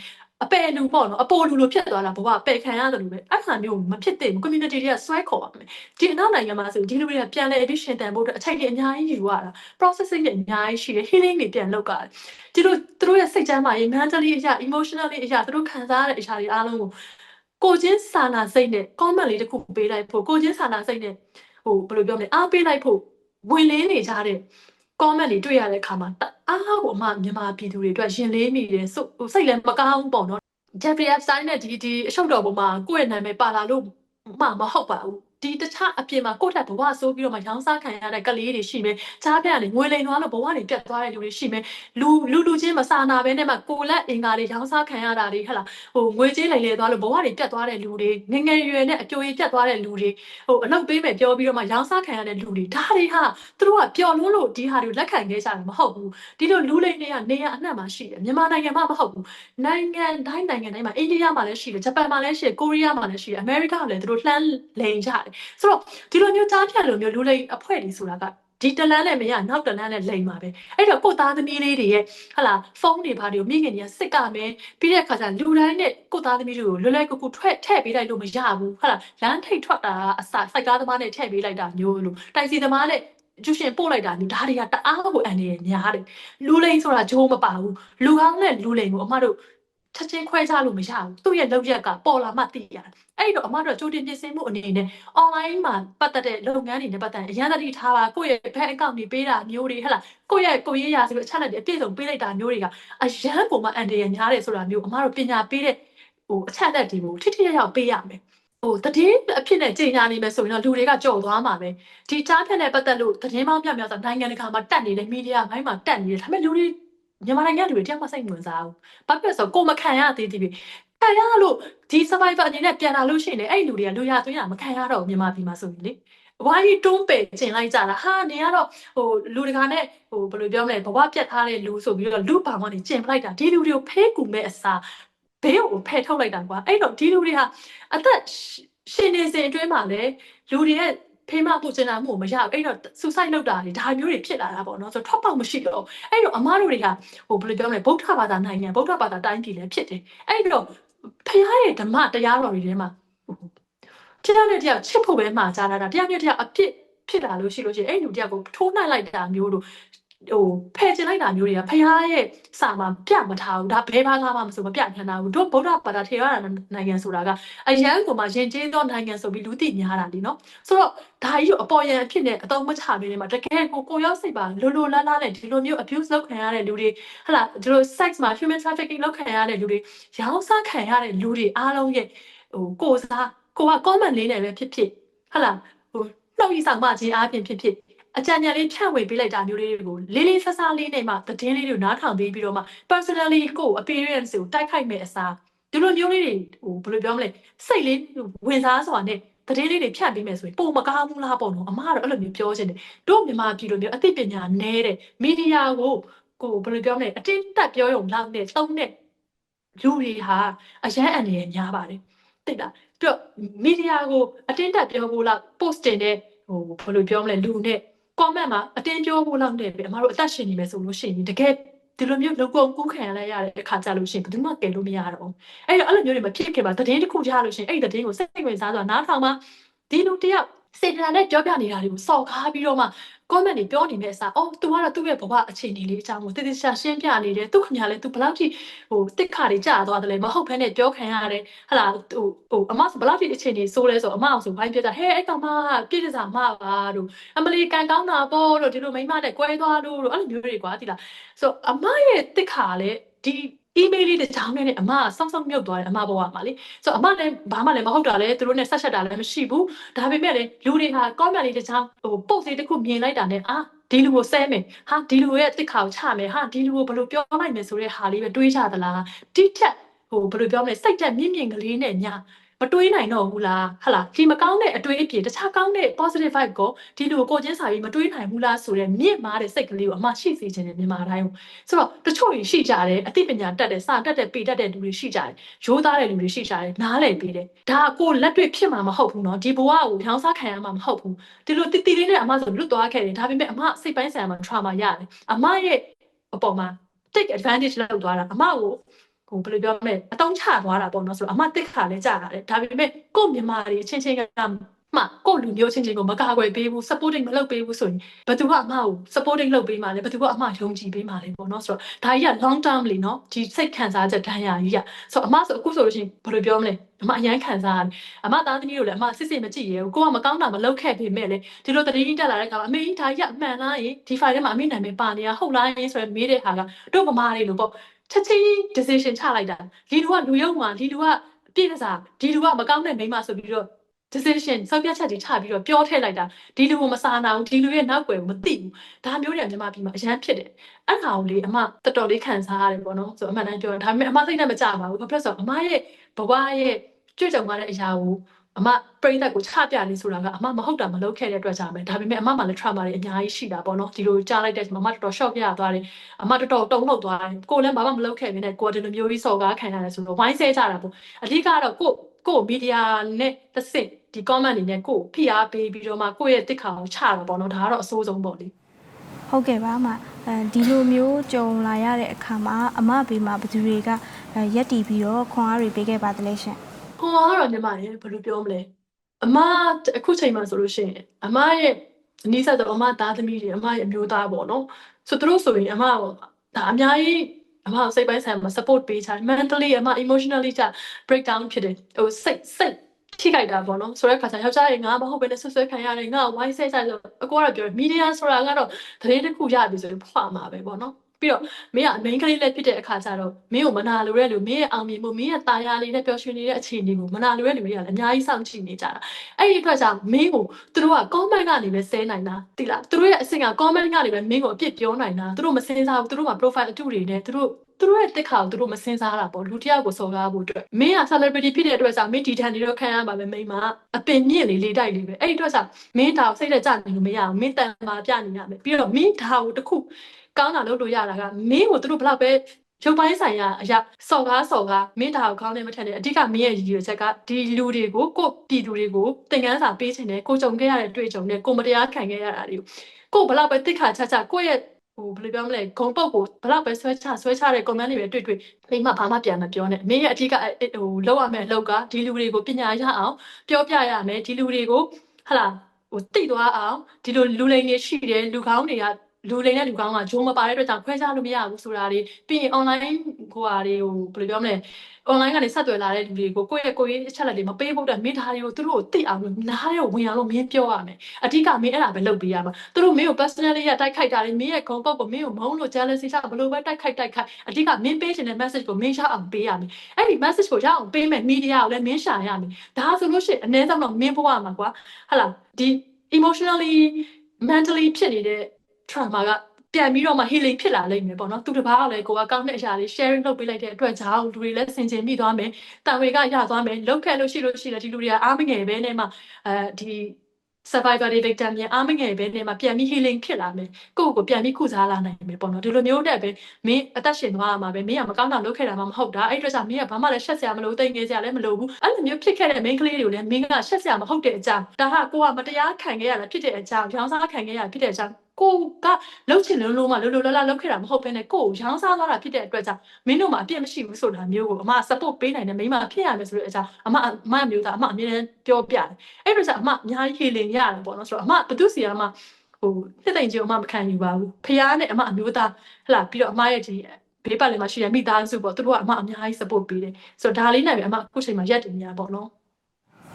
S2: အပယ်လူပေါ့နော်အပေါ်လူလိုဖြစ်သွားတာဘဝပယ်ခံရတယ်လို့ပဲအဲ့ခါမျိုးမဖြစ်သင့်ဘူး community တွေကဆွဲခေါ်ပါမယ်ဒီအနောက်နိုင်ငံမှာဆိုဒီလူတွေကပြန်လဲပြီးရှင်တန်ဖို့အတွက်အချိန်တွေအများကြီးယူရတာ processing တွေအများကြီးရှိတယ် healing တွေပြန်လုပ်ရတယ်ဒီလိုသူတို့ရဲ့စိတ်ချမ်းသာရေး mentally အရာ emotionally အရာသူတို့ခံစားရတဲ့အရာတွေအားလုံးကိုကိုချင်းစာနာစိတ်နဲ့ comment လေးတစ်ခုပေးလိုက်ဖို့ကိုချင်းစာနာစိတ်နဲ့ဟိုဘယ်လိုပြောမလဲအားပေးလိုက်ဖို့ဝင်လင်းနေကြတဲ့ comment တွေတွေ့ရတဲ့အခါမှာတအားကိုအမမြန်မာပြည်သူတွေအတွက်ရင်လေးမိတယ်စိတ်စိတ်လည်းမကောင်းဘူးပေါ့နော် Jeffrey Epstein နဲ့ဒီဒီအရှုပ်တော်ပေါ်မှာကိုယ့်ရဲ့နာမည်ပါလာလို့မှမဟုတ်ပါဘူး ဒီတခြားအပြင်မှာကိုယ့်ထက်ဘဝဆိုးပြီးတော့မှရောင်းစားခံရတဲ့ကလေးတွေရှိမယ်ကြားပြကနေငွေလိမ်သွားလို့ဘဝတွေပြတ်သွားတဲ့လူတွေရှိမယ်လူလူလူချင်းမစာနာဘဲနဲ့မှကိုလက်အင်္ဂါတွေရောင်းစားခံရတာတွေဟဟလားဟိုငွေကြေးလိမ်လေသွားလို့ဘဝတွေပြတ်သွားတဲ့လူတွေငငယ်ရွယ်နဲ့အပြိုရည်ပြတ်သွားတဲ့လူတွေဟိုအလုပ်ပေးမယ်ပြောပြီးတော့မှရောင်းစားခံရတဲ့လူတွေဒါတွေဟာသူတို့ကပျော်လွန်းလို့ဒီဟာတွေကိုလက်ခံခဲ့ကြတယ်မဟုတ်ဘူးဒီလိုလူလိမ်တွေကနေရအနှံ့မှာရှိတယ်မြန်မာနိုင်ငံမှာမဟုတ်ဘူးနိုင်ငံတိုင်းနိုင်ငံတိုင်းမှာအိန္ဒိယမှာလည်းရှိတယ်ဂျပန်မှာလည်းရှိတယ်ကိုရီးယားမှာလည်းရှိတယ်အမေရိကမှာလည်းသူတို့လှမ်းလိမ်ကြတယ်ဆိုတော့ဒီလိုမျိုးကြားဖြတ်လိုမျိုးလူလိမ်အဖွဲ့တွေဆိုတာကဒီတလန်းနဲ့မရနောက်တလန်းနဲ့လိမ်ပါပဲအဲ့တော့ကိုသားသမီးလေးတွေရဲ့ဟလာဖုန်းတွေဘာတွေကိုမိခင်တွေကစစ်ကမယ်ပြီးတဲ့အခါကျလူတိုင်းနဲ့ကိုသားသမီးတွေကိုလွယ်လွယ်ကူကူထွက်ထည့်ပေးလိုက်လို့မရဘူးဟလာလမ်းထိတ်ထွက်တာအစစိုက်ကားသမားနဲ့ထည့်ပေးလိုက်တာမျိုးလို့တိုက်စီသမားနဲ့ကျူရှင်ပို့လိုက်တာမျိုးဒါတွေကတအားကိုအန်နေရများတယ်လူလိမ်ဆိုတာဂျိုးမပါဘူးလူကောင်းနဲ့လူလိမ်ကိုအမတို့ ချက်ချင်းခွဲခြားလို့မရဘူးသူ့ရဲ့လောက်ရက်ကပေါ်လာမှသိရတယ်အဲ့တော့အမတို့ကြိုတင်ပြင်ဆင်မှုအနေနဲ့ online မှာပတ်သက်တဲ့လုပ်ငန်းတွေနဲ့ပတ်သက်အရန်တတိထားပါကိုယ့်ရဲ့ bank account တွေပေးတာမျိုးတွေဟဲ့လားကိုယ့်ရဲ့ကိုရေးရာဆိုပြီးအချက်လက်တွေအပြည့်စုံပေးလိုက်တာမျိုးတွေကအရန်ပုံမှအန်တရများတယ်ဆိုတာမျိုးအမတို့ပညာပေးတဲ့ဟိုအချက်လက်တွေကိုထိထိရောက်ရောက်ပေးရမယ်ဟိုတည်င်းအဖြစ်နဲ့ကြီးညာနေမယ်ဆိုရင်တော့လူတွေကကြော်သွားမှာပဲဒီချားဖြတ်နဲ့ပတ်သက်လို့တည်င်းပေါင်းပြမြောက်ဆိုနိုင်ငံတကာမှာတက်နေတဲ့မီဒီယာဘိုင်းမှာတက်နေတယ်ဒါပေမဲ့လူတွေ မြန်မာနိုင်ငံလူတွေတယောက်မှစိတ်ဝင်စားဘူး။ဘာဖြစ်လို့ဆိုကိုမခံရသေးသေးပြီခံရလို့ဒီ survivor အနေနဲ့ပြန်လာလို့ရှိရင်လည်းအဲ့လူတွေကလူရသွင်းတာမခံရတော့ဘူးမြန်မာပြည်မှာဆိုရင်လေဝိုင်းတွန်းပယ်ကျင်လိုက်ကြတာဟာနေကတော့ဟိုလူတကာနဲ့ဟိုဘယ်လိုပြောမလဲဘဝပြတ်ထားတဲ့လူဆိုပြီးတော့လူပါမောင်းနေကျင်ပလိုက်တာဒီလူတွေကိုဖဲကူမဲ့အစားဘေးကိုဖဲထုတ်လိုက်တာကွာအဲ့တော့ဒီလူတွေဟာအသက်ရှင်နေစဉ်အတွင်းမှာလည်းလူတွေရဲ့ ဖေးမပူစင်နာမှုမရဘူးအဲ့တော့ suicide လုပ်တာတွေဒါမျိုးတွေဖြစ်လာတာပေါ့နော်ဆိုတော့ထွက်ပေါက်မရှိတော့အဲ့တော့အမားတို့တွေကဟိုဘယ်လိုပြောမလဲဗုဒ္ဓဘာသာနိုင်ငံဗုဒ္ဓဘာသာတိုင်းပြည်လည်းဖြစ်တယ်အဲ့တော့ဖခင်ရဲ့ဓမ္မတရားတော်တွေထဲမှာတရားနဲ့တရားချစ်ဖို့ပဲမှာကြားလာတာတရားနဲ့တရားအပြစ်ဖြစ်လာလို့ရှိလို့ရှိရင်အဲ့လူတရားကိုထိုးနှိုက်လိုက်တာမျိုးတို့ ဟိုဖယ်ကျင်လိုက်တာမျိုးတွေကဖခင်ရဲ့စာမှာပြမထားဘူးဒါဘဲဘာကားမှမဆိုမပြထားတာဘူးတို့ဗုဒ္ဓဘာသာထေရနိုင်ငံဆိုတာကအရန်ကိုမှယဉ်ကျေးသောနိုင်ငံဆိုပြီးလူသိများတာလीနော်ဆိုတော့ဒါကြီးကိုအပေါ်ယံအဖြစ်နဲ့အတုံးမချနေတယ်မှာတကယ်ကိုကိုရောက်စိတ်ပါလိုလိုလားလားနဲ့ဒီလိုမျိုး abuse လုပ်ခံရတဲ့လူတွေဟလာဒီလို sex မှာ human trafficking လုပ်ခံရတဲ့လူတွေရောင်းစားခံရတဲ့လူတွေအားလုံးရဲ့ဟိုကိုစားကိုက comment လေးနဲ့ပဲဖြစ်ဖြစ်ဟလာဟိုနှုတ်ရဆောင်မခြင်းအားဖြင့်ဖြစ်ဖြစ် အကြံဉာဏ်လေးဖြန့်ဝေပေးလိုက်တာမျိုးလေးတွေကိုလေးလေးဆဆလေးနဲ့မှသတင်းလေးတွေကိုနားထောင်ပေးပြီးတော့မှ personally ကို appearance ကိုတိုက်ခိုက်မဲ့အစားဒီလိုမျိုးလေးတွေဟိုဘယ်လိုပြောမလဲစိတ်လေးဝင်စားစွာနဲ့သတင်းလေးတွေဖြန့်ပေးမယ်ဆိုရင်ပုံမကားဘူးလားပေါ့နော်အမကတော့အဲ့လိုမျိုးပြောချင်တယ်တို့မြန်မာပြည်လိုမျိုးအသိပညာနည်းတဲ့မီဒီယာကိုကိုဘယ်လိုပြောမလဲအတင်းတက်ပြောရုံလောက်နဲ့သုံးတဲ့လူတွေဟာအရန်အန်ရများပါတယ်သိလားပြီးတော့မီဒီယာကိုအတင်းတက်ပြောဖို့လောက် post တင်တဲ့ဟိုဘယ်လိုပြောမလဲလူနဲ့ comment မှာအတင်းပြောဖို့လောက်နဲ့ပဲအမတို့အသက်ရှင်နေမယ်ဆိုလို့ရှိရင်တကယ်ဒီလိုမျိုးလုံကုံကူးခံရလိုက်ရတဲ့အခါကြလို့ရှိရင်ဘယ်သူမှကယ်လို့မရတော့ဘူးအဲ့တော့အဲ့လိုမျိုးတွေမဖြစ်ခင်မှာသတင်းတစ်ခုကြားလို့ရှိရင်အဲ့ဒီသတင်းကိုစိတ်ဝင်စားစွာနားထောင်မှဒီလူတယောက်စေတနာနဲ့ပြောပြနေတာတွေကိုစော်ကားပြီးတော့မှ comment တွေပြောနေတဲ့အစားအော် तू ကတော့သူ့ရဲ့ဘဝအခြေအနေလေးအကြောင်းကိုတည်တည်ရှာရှင်းပြနေတယ်သူခင်ဗျာလဲ तू ဘယ်လောက်ထိဟိုတစ်ခါတွေကြာသွားတယ်လဲမဟုတ်ဘဲနဲ့ပြောခံရတယ်ဟလာဟိုဟိုအမဆိုဘယ်လောက်ထိအခြေအနေဆိုးလဲဆိုအမအောင်ဆိုဘိုင်းပြတာဟဲအဲ့ကောင်မပြည့်တစားမပါတို့အမလီကန်ကောင်းတာပေါ့လို့ဒီလိုမိမနဲ့ကွဲသွားလို့လို့အဲ့လိုမျိုးတွေကွာတိလားဆိုအမရဲ့တစ်ခါလဲဒီ email လေးတစ်ချောင်းနဲ့အမကစောင်းစောင်းမြုပ်သွားတယ်အမဘဝမှာလေဆိုတော့အမလည်းဘာမှလည်းမဟုတ်တာလေသူတို့နဲ့ဆက်ဆက်တာလည်းမရှိဘူးဒါပေမဲ့လေလူတွေဟာ comment လေးတစ်ချောင်းဟို post လေးတစ်ခုမြင်လိုက်တာနဲ့အာဒီလူကိုဆဲမယ်ဟာဒီလူရဲ့တစ်ခါကိုချမယ်ဟာဒီလူကိုဘယ်လိုပြောလိုက်မယ်ဆိုတဲ့ဟာလေးပဲတွေးကြသလားတိထက်ဟိုဘယ်လိုပြောမလဲစိတ်တက်မြင့်မြင့်ကလေးနဲ့ညာ မတွေးနိုင်တော့ဘူးလားဟလာဒီမကောင်းတဲ့အတွေးအပြင်တခြားကောင်းတဲ့ positive vibe ကိုဒီလူကိုကိုချင်းစာပြီးမတွေးနိုင်ဘူးလားဆိုတဲ့မြင့်မားတဲ့စိတ်ကလေးကိုအမရှိစေချင်တယ်မြန်မာတိုင်းကိုဆိုတော့တချို့ကြီးရှိကြတယ်အသိပညာတက်တယ်စာတက်တယ်ပေတက်တဲ့လူတွေရှိကြတယ်ရိုးသားတဲ့လူတွေရှိကြတယ်နားလည်ပေးတယ်ဒါကကိုလက်တွေ့ဖြစ်မှာမဟုတ်ဘူးเนาะဒီဘဝကိုရောင်းစားခံရမှာမဟုတ်ဘူး ဒီလိုတီတီလေးနဲ့အမဆိုလွတ်သွားခဲ့တယ်ဒါပေမဲ့အမစိတ်ပိုင်းဆိုင်ရာမှာ trauma ရတယ်အမရဲ့အပေါ်မှာ take advantage လုပ်သွားတာအမကို ဟိုဘယ်လိုပြောမလဲအတုံးချသွားတာပေါ့နော်ဆိုတော့အမတက်ခါလဲကြာရတယ်ဒါပေမဲ့ကို့မြန်မာတွေအချင်းချင်းကမှကို့လူမျိုးချင်းချင်းကိုမကာကွယ်ပေးဘူး supporting မလုပ်ပေးဘူးဆိုရင်ဘယ်သူကအမကို supporting လုပ်ပေးမှလဲဘယ်သူကအမယုံကြည်ပေးမှလဲပေါ့နော်ဆိုတော့ဒါကြီးက long term လीနော်ဒီစိတ်ခံစားချက်ဒဏ်ရာကြီးကဆိုတော့အမဆိုအခုဆိုလို့ရှိရင်ဘယ်လိုပြောမလဲအမအရန်ခံစားရတယ်အမသားသမီးတို့လည်းအမစစ်စစ်မကြည့်ရဘူးကိုကမကောင်းတာမလုပ်ခဲ့ပေမဲ့လေဒီလိုတတိယတက်လာတဲ့အခါမှာအမေကြီးဒါကြီးကအမှန်လားယင်ဒီ file ထဲမှာအမေနာမည်ပါနေတာဟုတ်လားယင်ဆိုရယ်မေးတဲ့ဟာကတို့ဗမာတွေလို့ပေါ့ ချက်ချင်း decision ချလိုက်တာဒီလူကလူယုံမှာဒီလူကပြည့်တစားဒီလူကမကောင်းတဲ့မိန်းမဆိုပြီးတော့ decision စောက်ပြချက်ကြီးချပြီးတော့ပြောထည့်လိုက်တာဒီလူကိုမစားနာဘူးဒီလူရဲ့နောက်ွယ်ကိုမသိဘူးဒါမျိုးတွေကမြန်မာပြည်မှာအရန်ဖြစ်တယ်အဲ့ခါကိုလေအမတော်တော်လေးခံစားရတယ်ပေါ့နော်ဆိုတော့အမှန်တမ်းပြောရင်ဒါပေမဲ့အမစိတ်နဲ့မကြပါဘူးဘာဖြစ်လို့လဲဆိုတော့အမရဲ့ဘဝရဲ့ကြွကြုံရတဲ့အရာကို အမပြိသက်ကိုချပြနေဆိုတာကအမမဟုတ်တာမလုပ်ခဲ့တဲ့အတွက်ကြောင့်ပဲဒါပေမဲ့အမမှလည်း trauma တွေအများကြီးရှိတာပေါ့နော်ဒီလိုကြားလိုက်တဲ့အချိန်မှာအမတော်တော် shock ရသွားတယ်အမတော်တော်တုံ့လောက်သွားတယ်ကိုလည်းဘာမှမလုပ်ခဲ့ဘဲနဲ့ကိုယ်ဒီလိုမျိုးကြီးစော်ကားခံရတယ်ဆိုတော့ဝိုင်းဆဲကြတာပေါ့အဓိကတော့ကိုကိုမီဒီယာနဲ့တစ်စင်ဒီ comment တွေနဲ့ကိုဖိအားပေးပြီးတော့မှကိုယ့်ရဲ့တစ်ခါကိုချတာပေါ့နော်ဒါကတော့အဆိုးဆုံးပေါ့လေ
S1: ဟုတ်ကဲ့ပါအမအဲဒီလိုမျိုးကြုံလာရတဲ့အခါမှာအမဘေးမှာဘယ်သူတွေကအဲရက်တီပြီးတော့ခွန်အားတွေပေးခဲ့ပါသလဲရှင်
S2: ဟိုကတော့ညီမရေဘယ်လိုပြောမလဲအမအခုချိန်မှာဆိုလို့ရှိရင်အမရဲ့အနည်းဆက်တော့အမသားသမီးတွေအမရဲ့အမျိုးသားပေါ့နော်ဆိုသူတို့ဆိုရင်အမကိုဒါအများကြီးအမကိုစိတ်ပိုင်းဆိုင်ရာမှာ support ပေးချာ mentally အမ emotionally じゃ break down ဖြစ်တယ်ဟိုစိတ်စိတ်ထိခိုက်တာပေါ့နော်ဆိုတဲ့ခါကျယောက်ျားတွေငါမဟုတ်ဘဲနဲ့ဆွဆွဲခံရတယ်ငါဝိုင်းဆဲကြလို့အကောကတော့ပြောမီဒီယာဆိုတာကတော့သတင်းတစ်ခုရပြီဆိုရင်ဖွာမှာပဲပေါ့နော် ပြီးတော့မင်းက main ကလေးလည်းဖြစ်တဲ့အခါကျတော့မင်းကိုမနာလိုတဲ့လူမင်းရဲ့အောင်မြင်မှုမင်းရဲ့တာယာလေးနဲ့ပျော်ရွှင်နေတဲ့အခြေအနေကိုမနာလိုတဲ့လူတွေကလည်းအများကြီးစောင့်ကြည့်နေကြတာအဲ့ဒီအတွက်ကြောင့်မင်းကိုသူတို့က comment ကနေပဲဆဲနိုင်တာတိလားသူတို့ရဲ့အဆင့်က comment ကနေပဲမင်းကိုအပြစ်ပြောနိုင်တာသူတို့မစင်စားဘူးသူတို့က profile အတုတွေနဲ့သူတို့သူတို့ရဲ့တက်ခါကိုသူတို့မစင်စားတာပေါ့လူတစ်ယောက်ကိုစော်ကားဖို့အတွက်မင်းက celebrity ဖြစ်တဲ့အတွက်ကြောင့်မင်းဒီထန်နေတော့ခံရပါပဲမိန်းမအပင်မြင့်လေးလေးတိုက်လေးပဲအဲ့ဒီအတွက်ကြောင့်မင်းဒါကိုစိတ်လက်ကြနေလို့မရအောင်မင်းတန်မာပြနေရမယ်ပြီးတော့မင်းဒါကိုတစ်ခု ကောင်းတာလုပ်လို့ရတာကမင်းကိုသူတို့ဘလောက်ပဲရုပ်ပိုင်းဆိုင်ရာအရာစော်ကားစော်ကားမင်းဒါကိုကောင်းတယ်မထက်နဲ့အဓိကမင်းရဲ့ရည်ရွယ်ချက်ကဒီလူတွေကိုကိုပြည်သူတွေကိုသင်ခန်းစာပေးခြင်းနဲ့ကိုကြုံခဲ့ရတဲ့တွေ့ကြုံနဲ့ကိုမတရားခံခဲ့ရတာတွေကိုကိုဘလောက်ပဲတိတ်ခါချချကိုယ့်ရဲ့ဟိုဘယ်လိုပြောမလဲဂုံပုတ်ကိုဘလောက်ပဲဆွဲချဆွဲချတဲ့ comment တွေပဲတွေ့တွေ့မိမဘာမှပြန်မပြောနဲ့မင်းရဲ့အဓိကဟိုလောက်ရမယ့်အလောက်ကဒီလူတွေကိုပညာရအောင်ပြောပြရမယ်ဒီလူတွေကိုဟလာဟိုတိတ်သွားအောင်ဒီလိုလူလိန်တွေရှိတယ်လူကောင်းတွေက လူလိန်နဲ့လူကောင်းကဂျုံမပါတဲ့အတွက်ကြောင့်ခွဲခြားလို့မရဘူးဆိုတာတွေပြီးရင် online ဟိုဟာတွေကိုဘယ်လိုပြောမလဲ online ကနေဆက်သွယ်လာတဲ့လူတွေကိုကိုယ့်ရဲ့ကိုယ်ရေးအချက်လက်တွေမပေးဖို့အတွက်မင်းသားတွေကိုသူတို့ကိုသိအောင်လို့နားရောဝင်အောင်လို့မင်းပြောရမယ်အဓိကမင်းအဲ့ဒါပဲလုပ်ပေးရမှာသူတို့မင်းကို personally ရတိုက်ခိုက်တာတွေမင်းရဲ့ဂုံပုတ်ကိုမင်းကိုမုန်းလို့ jealousy ချဘလို့ပဲတိုက်ခိုက်တိုက်ခိုက်အဓိကမင်းပေးချင်တဲ့ message ကိုမင်းရအောင်ပေးရမယ်အဲ့ဒီ message ကိုရအောင်ပေးမယ် media ကိုလည်းမင်းရှာရမယ်ဒါဆိုလို့ရှိရင်အနည်းဆုံးတော့မင်းဘဝမှာကွာဟလာဒီ emotionally mentally ဖြစ်နေတဲ့ trauma ကပြန်ပြီးတော့မှ healing ဖြစ်လာလိမ့်မယ်ပေါ့နော်သူတစ်ပါးကလည်းကိုကကောင်းတဲ့အရာလေး sharing လုပ်ပေးလိုက်တဲ့အတွက်ကြောင့်လူတွေလည်းဆင်ခြင်မိသွားမယ်တာဝေကရသွားမယ်လောက်ခဲ့လို့ရှိလို့ရှိတယ်ဒီလူတွေကအားမငယ်ပဲနဲ့မှအဲဒီ survivor တွေ victim ပြန်အားမငယ်ပဲနဲ့မှပြန်ပြီး healing ဖြစ်လာမယ်ကိုယ့်ကိုယ်ပြန်ပြီးကုစားလာနိုင်မယ်ပေါ့နော်ဒီလိုမျိုးနဲ့ပဲမင်းအသက်ရှင်သွားရမှာပဲမင်းကမကောင်းတာလုပ်ခဲ့တာမှမဟုတ်တာအဲ့ဒီအတွက်ကြောင့်မင်းကဘာမှလည်းရှက်စရာမလိုတိတ်ငယ်စရာလည်းမလိုဘူးအဲ့လိုမျိုးဖြစ်ခဲ့တဲ့ main ကလေးတွေကိုလည်းမင်းကရှက်စရာမဟုတ်တဲ့အကြောင်းဒါဟာကိုကမတရားခံခဲ့ရတာဖြစ်တဲ့အကြောင်းရောင်းစားခံခဲ့ရတာဖြစ်တဲ့အကြောင်း ကိုကလှုပ်ချင်လုံးလုံးမလှုပ်လှုပ်လာလာလှုပ်ခဲ့တာမဟုတ်ဘဲနဲ့ကိုကိုရောင်းစားသွားတာဖြစ်တဲ့အတွက်ကြောင့်မင်းတို့မှာအပြစ်မရှိဘူးဆိုတာမျိုးကိုအမ support ပေးနိုင်တဲ့မိန်းမဖြစ်ရမယ်ဆိုတဲ့အကြောင်းအမအမမျိုးသားအမအမြဲတမ်းပြောပြတယ်အဲ့ဒီတော့အမအများကြီး healing ရတယ်ပေါ့နော်ဆိုတော့အမဘသူစီကမှဟိုနှစ်သိမ့်ချင်းအမမခံယူပါဘူးဖះနဲ့အမအမျိုးသားဟလာပြီးတော့အမရဲ့ဒီဘေးပတ်လည်မှာရှိတဲ့မိသားစုပေါ့သူတို့ကအမအများကြီး support ပေးတယ်ဆိုတော့ဒါလေးနဲ့ပဲအမအခုချိန်မှာရက်တင်နေရပေါ့နော်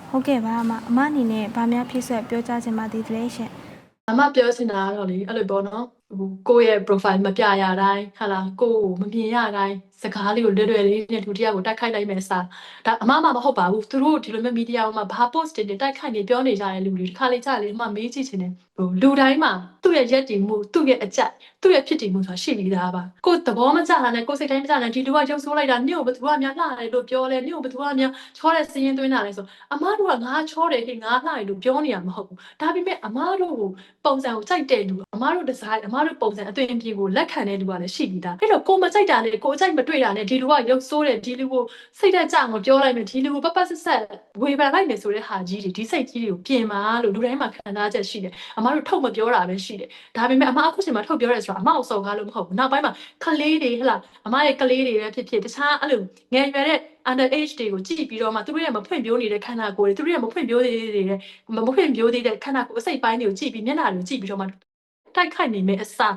S1: ဟုတ်ကဲ့ပါအမအမအနေနဲ့ဗာများဖြစ်ဆက်ပြောကြားချင်ပါသေးတယ်ရှင်
S2: အ မပြောချင်တာကတော့လေအဲ့လိုပေါ့နော် ဟိုကိုယ့်ရဲ့ profile မပြရတိုင်းဟာလားကိုယ့်ကိုမမြင်ရတိုင်းစကားလေးကိုလွယ်လွယ်လေးနဲ့လူတစ်ယောက်ကိုတိုက်ခိုက်လိုက်မယ်စာဒါအမှားမှမဟုတ်ပါဘူးသူတို့ဒီလိုမျိုးမီဒီယာမှာဘာ post တွေတိုက်ခိုက်နေပြောနေကြတဲ့လူတွေတစ်ခါလေကြာလေအမှမေးကြည့်ချင်တယ်ဟိုလူတိုင်းမှာသူ့ရဲ့ရက်တည်မှုသူ့ရဲ့အကြက်သူ့ရဲ့ဖြစ်တည်မှုဆိုတာရှိနေတာပါကိုယ်သဘောမကျတာနဲ့ကိုယ်စိတ်တိုင်းမကျတာဒီလူကရုပ်ဆိုးလိုက်တာနင့်ကိုဘယ်သူကများလှတယ်လို့ပြောလဲနင့်ကိုဘယ်သူကများချောတဲ့စည်ရင်သွင်းတာလဲဆိုအမားတို့ကငါချောတယ်ဟေ့ငါလှတယ်လို့ပြောနေရမှာမဟုတ်ဘူးဒါပေမဲ့အမားတို့ကိုပုံစံကိုကြိုက်တဲ့လူအမားတို့ဒီဇိုင်းအမားတို့ပုံစံအသွင်ပြင်ကိုလက်ခံတဲ့လူကလည်းရှိပြီးသားအဲ့တော့ကိုမကြိုက်တာနဲ့ကိုအကြိုက်မတွေ့တာနဲ့ဒီလူကရုပ်ဆိုးတယ်ဒီလူကိုစိတ်တက်ကြအောင်ပြောလိုက်မယ်ဒီလူကိုပတ်ပတ်ဆက်ဆက်ဝေဖန်လိုက်မယ်ဆိုတဲ့ဟာကြီးတွေဒီစိတ်ကြီးတွေကိုပြင်ပါလို့လူတိုင်းမှာခံစားချက်ရှိတယ်အမားတို့ထုတ်မပြောတာပဲရှိတယ်ဒါပေမဲ့အမားအခုချိန်မှာထုတ်ပြောရဲဆိုတာအမားကိုစော်ကားလို့မဟုတ်ဘူးနောက်ပိုင်းမှာကလေးတွေဟဲ့လားအမားရဲ့ကလေးတွေပဲဖြစ်ဖြစ်တခြားအဲ့လိုငယ်ရွယ်တဲ့ under age တွေကိုကြည့်ပြီးတော့မှသူတို့ရဲ့မဖွင့်ပြိုးနေတဲ့ခန္ဓာကိုယ်တွေသူတို့ရဲ့မဖွင့်ပြိုးသေးတဲ့မဖွင့်ပြိုးသေးတဲ့ခန္ဓာကိုယ်အစိတ်ပိုင်းတွေကိုကြည့်ပြီးမျက်နှာတွေကိုကြည့်ပြီးတော့မှ တိုက်ခိုက်နေမယ်အစား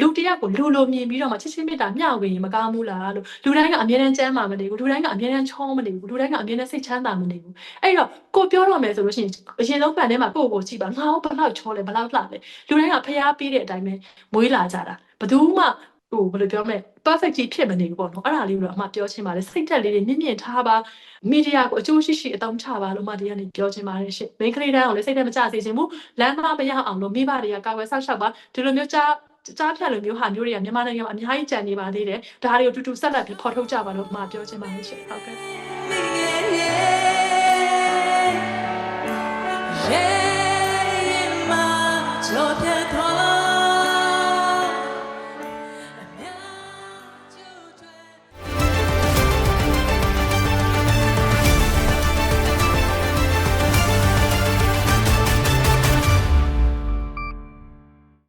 S2: လူတစ်ယောက်ကိုလူလိုမြင်ပြီးတော့မှချစ်ချင်းမေတ္တာမျှဝေရင်မကောင်းဘူးလားလို့လူတိုင်းကအမြဲတမ်းကြမ်းမာမနေဘူးလူတိုင်းကအမြဲတမ်းချောမနေဘူးလူတိုင်းကအမြဲတမ်းစိတ်ချမ်းသာမနေဘူးအဲ့တော့ကိုပြောတော့မယ်ဆိုလို့ရှိရင်အရင်ဆုံးပန်ထဲမှာကိုယ့်ကိုယ်ကြည့်ပါငါဘယ်လောက်ချောလဲဘယ်လောက်လှလဲလူတိုင်းကဖျားပြီးတဲ့အတိုင်းပဲမွေးလာကြတာဘယ်သူမှ ဟိုဘယ်လိုပြောမလဲ perfect ကြီးဖြစ်မနေဘူးပေါ့နော်အဲ့ဒါလေးကိုတော့အမပြောချင်ပါတယ်စိတ်သက်လေးတွေမြင့်မြင့်ထားပါမီဒီယာကိုအကျိုးရှိရှိအသုံးချပါလို့အမဒီကနေပြောချင်ပါတယ်ရှင်မိန်းကလေးတိုင်းအောင်လည်းစိတ်သက်မကျစေချင်ဘူးလမ်းမမရအောင်လို့မိဘတွေကကာကွယ်ဆောက်ရှောက်ပါဒီလိုမျိုးကြားကြားဖြတ်လိုမျိုးဟာမျိုးတွေကမြန်မာနိုင်ငံမှာအများကြီးကြံနေပါသေးတယ်ဒါတွေကိုတူတူဆက်လက်ပြီးဖော်ထုတ်ကြပါလို့အမပြောချင်ပါတယ်ရှင်ဟုတ်ကဲ့